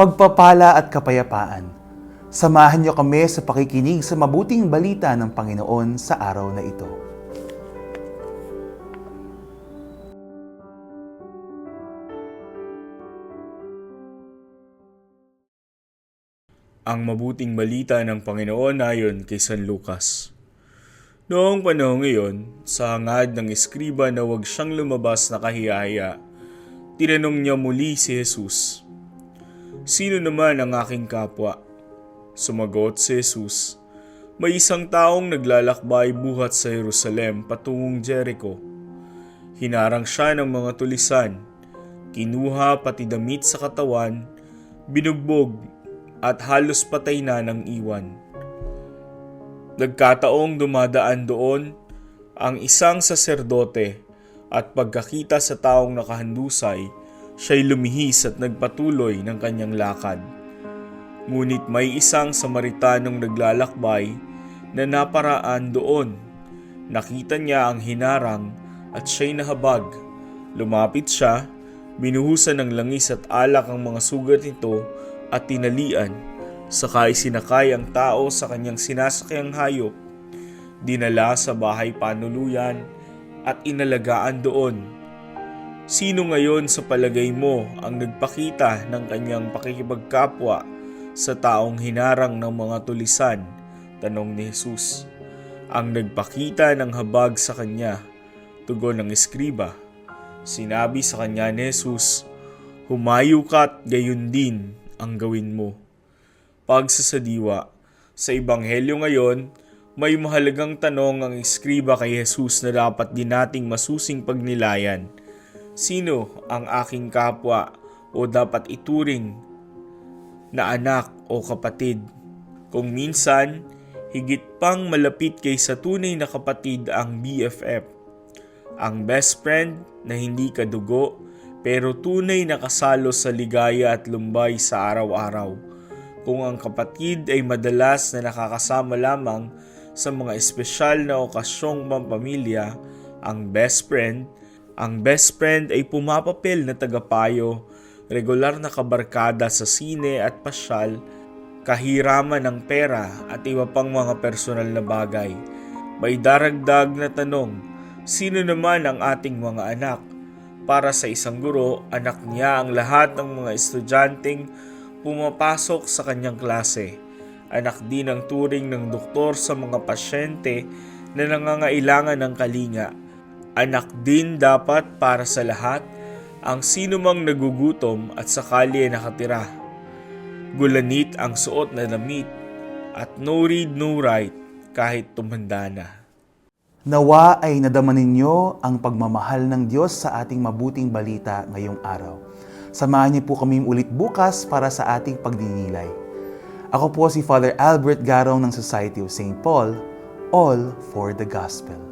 pagpapala at kapayapaan. Samahan niyo kami sa pakikinig sa mabuting balita ng Panginoon sa araw na ito. Ang mabuting balita ng Panginoon ayon kay San Lucas. Noong panahon ngayon, sa hangad ng eskriba na huwag siyang lumabas na kahiyaya, tinanong niya muli si Jesus, Sino naman ang aking kapwa? Sumagot si Jesus, May isang taong naglalakbay buhat sa Jerusalem patungong Jericho. Hinarang siya ng mga tulisan, kinuha pati damit sa katawan, binugbog at halos patay na ng iwan. Nagkataong dumadaan doon ang isang saserdote at pagkakita sa taong nakahandusay, siya'y lumihis at nagpatuloy ng kanyang lakad. Ngunit may isang Samaritanong naglalakbay na naparaan doon. Nakita niya ang hinarang at siya'y nahabag. Lumapit siya, binuhusan ng langis at alak ang mga sugat nito at tinalian. Sakay sinakay ang tao sa kanyang sinasakyang hayop. Dinala sa bahay panuluyan at inalagaan doon. Sino ngayon sa palagay mo ang nagpakita ng kanyang pakikipagkapwa sa taong hinarang ng mga tulisan? Tanong ni Jesus. Ang nagpakita ng habag sa kanya, tugon ng eskriba. Sinabi sa kanya ni Jesus, Humayo ka't gayon din ang gawin mo. Pagsasadiwa, sa Ebanghelyo ngayon, may mahalagang tanong ang eskriba kay Jesus na dapat din nating masusing pagnilayan. Sino ang aking kapwa o dapat ituring na anak o kapatid? Kung minsan, higit pang malapit kay sa tunay na kapatid ang BFF. Ang best friend na hindi kadugo pero tunay na kasalo sa ligaya at lumbay sa araw-araw. Kung ang kapatid ay madalas na nakakasama lamang sa mga espesyal na okasyong pampamilya, ang best friend, ang best friend ay pumapapel na tagapayo, regular na kabarkada sa sine at pasyal, kahiraman ng pera at iba pang mga personal na bagay. May daragdag na tanong, sino naman ang ating mga anak? Para sa isang guro, anak niya ang lahat ng mga estudyanteng pumapasok sa kanyang klase. Anak din ang turing ng doktor sa mga pasyente na nangangailangan ng kalinga. Anak din dapat para sa lahat ang sinumang nagugutom at sakali ay nakatira. Gulanit ang suot na damit at no read no write kahit tumanda na. Nawa ay nadama ninyo ang pagmamahal ng Diyos sa ating mabuting balita ngayong araw. Samahan niyo po kami ulit bukas para sa ating pagdinilay. Ako po si Father Albert Garong ng Society of St. Paul, all for the Gospel.